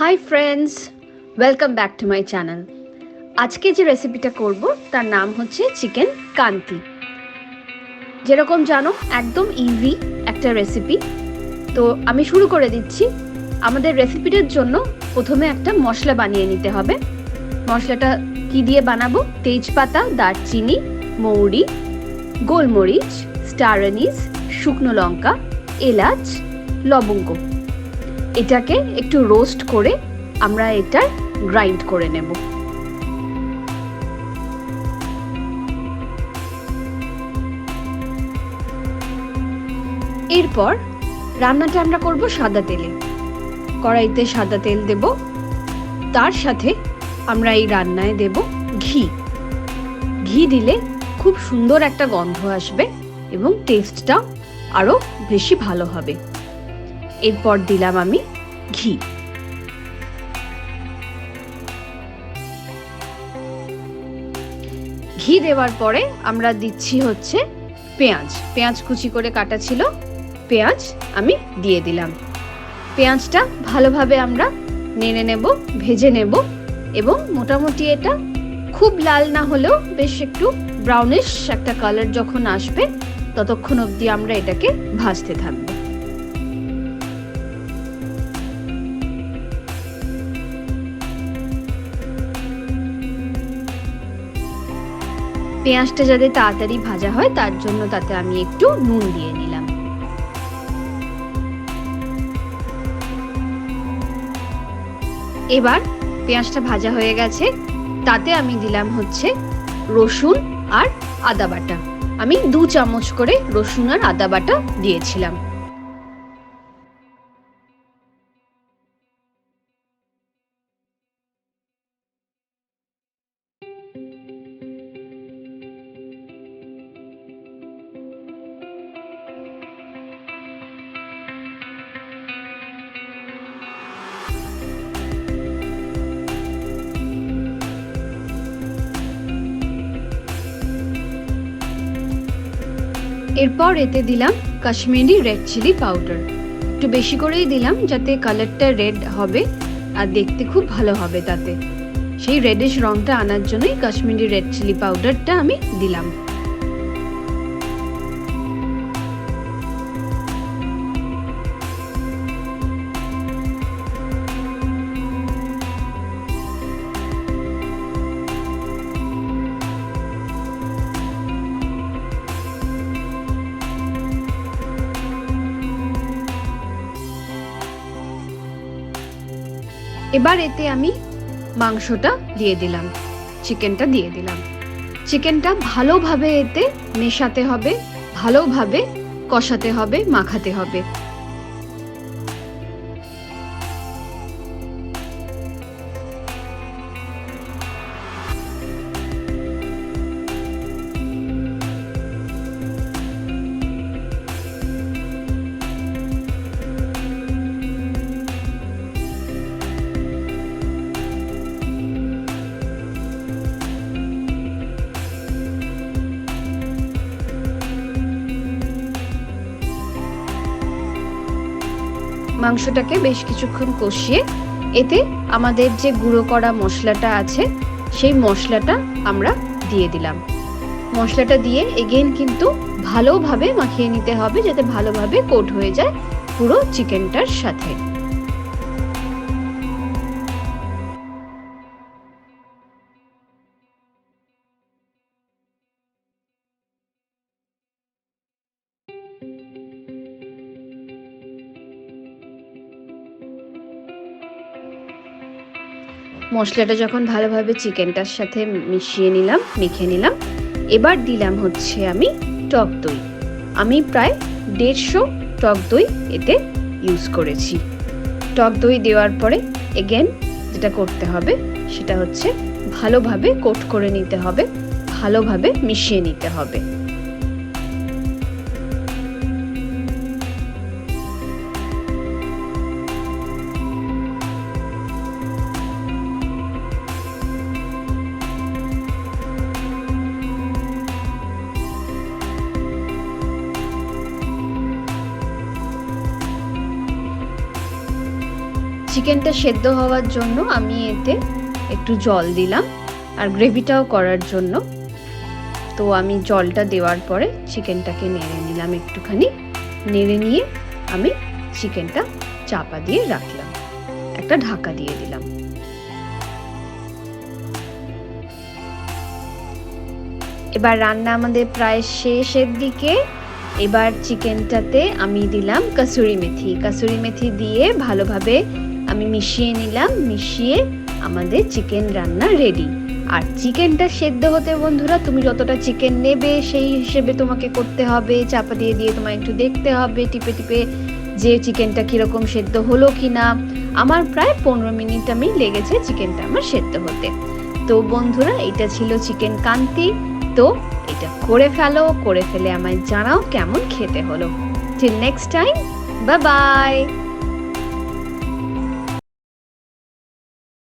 Hi friends welcome back to my channel আজকে যে রেসিপিটা করব, তার নাম হচ্ছে চিকেন কান্তি। যেরকম জানো, একদম ইজি একটা রেসিপি তো আমি শুরু করে দিচ্ছি। আমাদের রেসিপিটার জন্য প্রথমে একটা মশলা বানিয়ে নিতে হবে। মশলাটা কি দিয়ে বানাবো? তেজপাতা, দারচিনি, মৌরি, গোলমরিচ স্টার শুকনো লঙ্কা, এলাচ, লবঙ্গ। এটাকে একটু রোস্ট করে আমরা এটা গ্রাইন্ড করে নেব। এরপর রান্নাটা আমরা করব সাদা তেলে। কড়াইতে সাদা তেল দেব। তার সাথে আমরা এই রান্নায় দেব ঘি। ঘি দিলে খুব সুন্দর একটা গন্ধ আসবে এবং টেস্টটা আরও বেশি ভালো হবে। এরপর দিলাম আমি ঘি। ঘি দেওয়ার পরে আমরা দিচ্ছি হচ্ছে পেঁয়াজ। পেঁয়াজ কুচি করে কাটা ছিল, পেঁয়াজ আমি দিয়ে দিলাম। পেঁয়াজটা ভালোভাবে আমরা নেড়ে নেব, ভেজে নেব এবং মোটামুটি এটা খুব লাল না হলেও বেশ একটু ব্রাউনিশ একটা কালার যখন আসবে, ততক্ষণ অবধি আমরা এটাকে ভাজতে থাকব। পেঁয়াজটা যাতে তাড়াতাড়ি ভাজা হয়, তার জন্য তাতে আমি একটু নুন দিয়ে নিলাম। এবার পেঁয়াজটা ভাজা হয়ে গেছে, তাতে আমি দিলাম হচ্ছে রসুন আর আদা বাটা। আমি দু চামচ করে রসুন আর আদা বাটা দিয়েছিলাম। এরপর এতে দিলাম কাশ্মীরি রেড চিলি পাউডার। একটু বেশি করেই দিলাম যাতে কালারটা রেড হবে আর দেখতে খুব ভালো হবে তাতে। সেই রেডিশ রঙটা আনার জন্যই কাশ্মীরি রেড চিলি পাউডারটা আমি দিলাম। এবার এতে আমি মাংসটা দিয়ে দিলাম, চিকেনটা দিয়ে দিলাম। চিকেনটা ভালোভাবে এতে মেশাতে হবে, ভালোভাবে কষাতে হবে, মাখাতে হবে। মাংসটাকে বেশ কিছুক্ষণ কষিয়ে এতে আমাদের যে গুঁড়ো করা মশলাটা আছে, সেই মশলাটা আমরা দিয়ে দিলাম। মশলাটা দিয়ে এগেন কিন্তু ভালোভাবে মাখিয়ে নিতে হবে যাতে ভালোভাবে কোট হয়ে যায় পুরো চিকেনটার সাথে। মশলাটা যখন ভালোভাবে চিকেনটার সাথে মিশিয়ে নিলাম, মেখে নিলাম, এবার দিলাম হচ্ছে আমি টক দই। আমি প্রায় দেড়শো টক দই এতে ইউজ করেছি। টক দই দেওয়ার পরে এগেন যেটা করতে হবে, সেটা হচ্ছে ভালোভাবে কোট করে নিতে হবে, ভালোভাবে মিশিয়ে নিতে হবে। চিকেনটা সেদ্ধ হওয়ার জন্য আমি এতে একটু জল দিলাম আর গ্রেভিটাও করার জন্য। তো আমি জলটা দেওয়ার পরে চিকেনটাকে নেড়ে নিলাম একটুখানি। নেড়ে নিয়ে আমি চিকেনটা চাপা দিয়ে রাখলাম। একটা ঢাকা দিয়ে দিলাম। এবার রান্না আমাদের প্রায় শেষের দিকে। এবার চিকেনটাতে আমি দিলাম কাসুরি মেথি। কাসুরি মেথি দিয়ে ভালোভাবে আমি মিশিয়ে নিলাম, মিশিয়ে আমাদের চিকেন রান্না রেডি আর চিকেনটা সেদ্ধ হতে বন্ধুরা, তুমি যতটা চিকেন নেবে, সেই হিসেবে তোমাকে করতে হবে, চাপা দিয়ে দিয়ে তোমায় একটু দেখতে হবে, টিপে টিপে যে চিকেনটা কীরকম সেদ্ধ হলো কি না আমার প্রায় পনেরো মিনিট আমি লেগেছে চিকেনটা আমার সেদ্ধ হতে। তো বন্ধুরা, এটা ছিল চিকেন কান্তি। তো এটা করে ফেলো, করে ফেলে আমায় জানাও কেমন খেতে হলো। Till next time bye bye